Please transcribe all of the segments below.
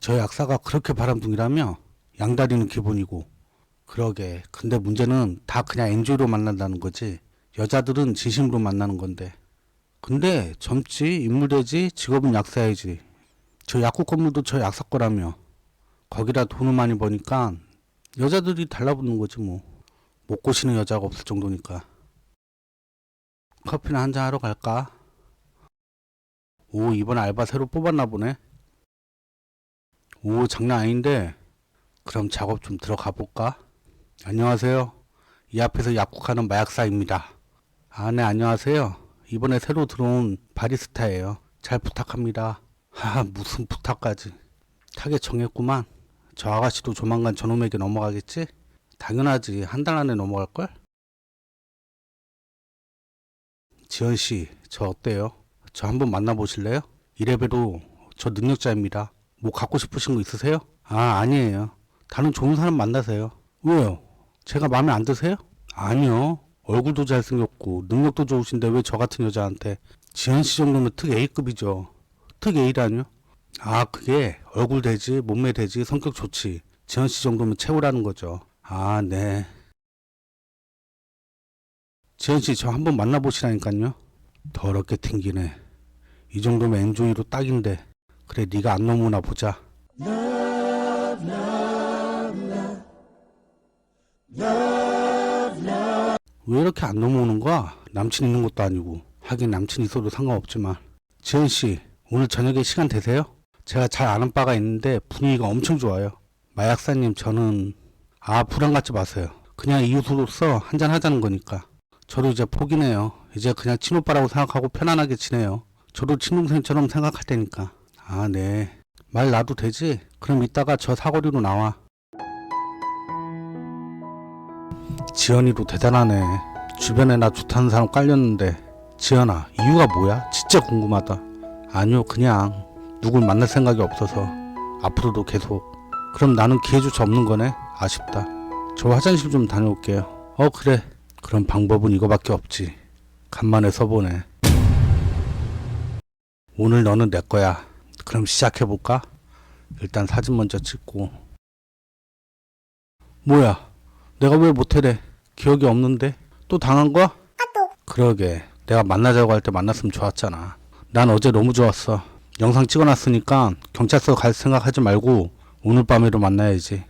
저 약사가 그렇게 바람둥이라며 양다리는 기본이고 그러게. 근데 문제는 다 그냥 엔조이로 만난다는 거지. 여자들은 진심으로 만나는 건데. 근데 젊지 인물되지 직업은 약사야지. 저 약국 건물도 저 약사 거라며 거기다 돈을 많이 버니까 여자들이 달라붙는 거지 뭐. 못 꼬시는 여자가 없을 정도니까. 커피나 한잔 하러 갈까? 오 이번 알바 새로 뽑았나 보네 오 장난 아닌데 그럼 작업 좀 들어가 볼까? 안녕하세요 이 앞에서 약국하는 마약사입니다 아 네 안녕하세요 이번에 새로 들어온 바리스타예요 잘 부탁합니다 하하 무슨 부탁까지 타겟 정했구만 저 아가씨도 조만간 저놈에게 넘어가겠지? 당연하지 한 달 안에 넘어갈걸? 지연씨 저 어때요? 저 한번 만나보실래요? 이래봬도 저 능력자입니다 뭐 갖고 싶으신 거 있으세요? 아 아니에요. 다른 좋은 사람 만나세요. 왜요? 제가 마음에 안 드세요? 아니요. 얼굴도 잘생겼고 능력도 좋으신데 왜 저 같은 여자한테 지연씨 정도면 특 A급이죠. 특 A라뇨? 아 그게 얼굴 되지 몸매 되지 성격 좋지 지연씨 정도면 최고라는 거죠. 아 네. 지연씨 저 한번 만나보시라니까요. 더럽게 튕기네. 이 정도면 엔조이로 딱인데 그래 네가 안 넘어오나 보자. 왜 이렇게 안 넘어오는 거야? 남친 있는 것도 아니고. 하긴 남친 있어도 상관없지만. 지연씨 오늘 저녁에 시간 되세요? 제가 잘 아는 바가 있는데 분위기가 엄청 좋아요. 마약사님 저는 아 불안 갖지 마세요. 그냥 이웃으로서 한잔 하자는 거니까. 저도 이제 포기네요. 이제 그냥 친오빠라고 생각하고 편안하게 지내요. 저도 친동생처럼 생각할 테니까 아 네. 말 놔도 되지? 그럼 이따가 저 사거리로 나와. 지연이도 대단하네. 주변에 나 좋다는 사람 깔렸는데. 지연아 이유가 뭐야? 진짜 궁금하다. 아니요 그냥 누굴 만날 생각이 없어서. 앞으로도 계속. 그럼 나는 기회조차 없는 거네? 아쉽다. 저 화장실 좀 다녀올게요. 어 그래. 그럼 방법은 이거밖에 없지. 간만에 써보네. 오늘 너는 내 거야 그럼 시작해볼까? 일단 사진 먼저 찍고. 뭐야? 내가 왜 모텔에 기억이 없는데? 또 당한 거야? 그러게. 내가 만나자고 할 때 만났으면 좋았잖아. 난 어제 너무 좋았어. 영상 찍어놨으니까 경찰서 갈 생각 하지 말고 오늘 밤에도 만나야지.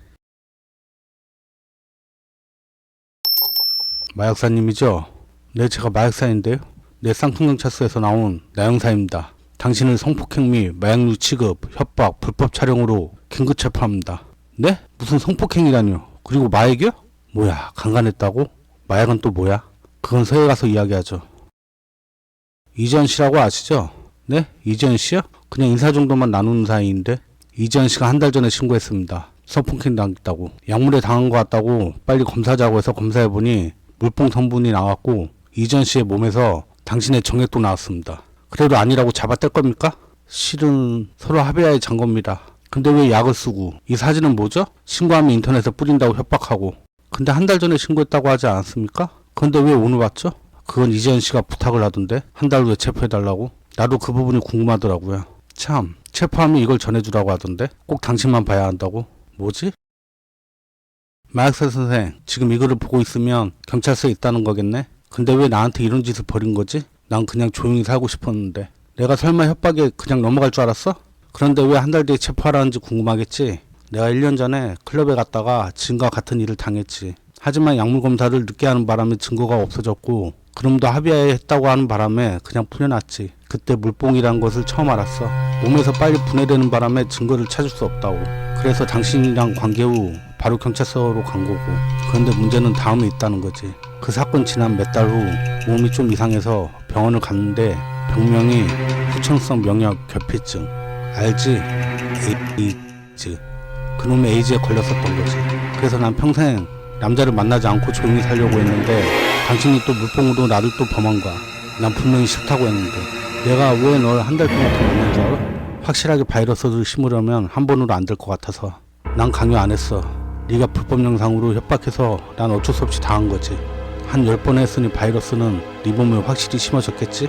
마약사님이죠? 네 제가 마약사인데요. 네 쌍통경찰서에서 나온 나영사입니다 당신을 성폭행 및 마약류 취급, 협박, 불법 촬영으로 긴급 체포합니다 네? 무슨 성폭행이라뇨 그리고 마약이요? 뭐야 강간했다고? 마약은 또 뭐야? 그건 서해 가서 이야기하죠 이지연 씨라고 아시죠? 네? 이지연 씨요? 그냥 인사 정도만 나누는 사이인데 이지연 씨가 한 달 전에 신고했습니다. 성폭행 당했다고 약물에 당한 것 같다고 빨리 검사자고 해서 검사해보니 물뽕 성분이 나왔고 이지연 씨의 몸에서 당신의 정액도 나왔습니다. 그래도 아니라고 잡아뗄 겁니까? 실은 서로 합의하에 잔 겁니다. 근데 왜 약을 쓰고 이 사진은 뭐죠? 신고하면 인터넷에 뿌린다고 협박하고 근데 한 달 전에 신고했다고 하지 않았습니까? 근데 왜 오늘 왔죠? 그건 이지연 씨가 부탁을 하던데 한 달 후에 체포해달라고 나도 그 부분이 궁금하더라고요 참 체포하면 이걸 전해주라고 하던데 꼭 당신만 봐야 한다고 뭐지? 마약사 선생 지금 이거를 보고 있으면 경찰서에 있다는 거겠네 근데 왜 나한테 이런 짓을 벌인 거지? 난 그냥 조용히 살고 싶었는데 내가 설마 협박에 그냥 넘어갈 줄 알았어? 그런데 왜 한 달 뒤에 체포하라는지 궁금하겠지? 내가 1년 전에 클럽에 갔다가 지금과 같은 일을 당했지 하지만 약물 검사를 늦게 하는 바람에 증거가 없어졌고 그럼도 합의하에 했다고 하는 바람에 그냥 풀려났지. 그때 물뽕이란 것을 처음 알았어. 몸에서 빨리 분해되는 바람에 증거를 찾을 수 없다고. 그래서 당신이랑 관계 후 바로 경찰서로 간 거고. 그런데 문제는 다음에 있다는 거지. 그 사건 지난 몇 달 후 몸이 좀 이상해서 병원을 갔는데 병명이 후천성 명역 결핍증. 알지? 에이즈. 그놈의 에이즈에 걸렸었던 거지. 그래서 난 평생 남자를 만나지 않고 조용히 살려고 했는데 당신이 또 물뽕으로 나를 또 범한 거야. 난 분명히 싫다고 했는데 내가 왜 널 한 달 동안 더 만난 줄 알아? 확실하게 바이러스를 심으려면 한 번으로 안 될 것 같아서 난 강요 안 했어. 네가 불법 영상으로 협박해서 난 어쩔 수 없이 당한 거지. 한열번 했으니 바이러스는 네 몸에 확실히 심어졌겠지?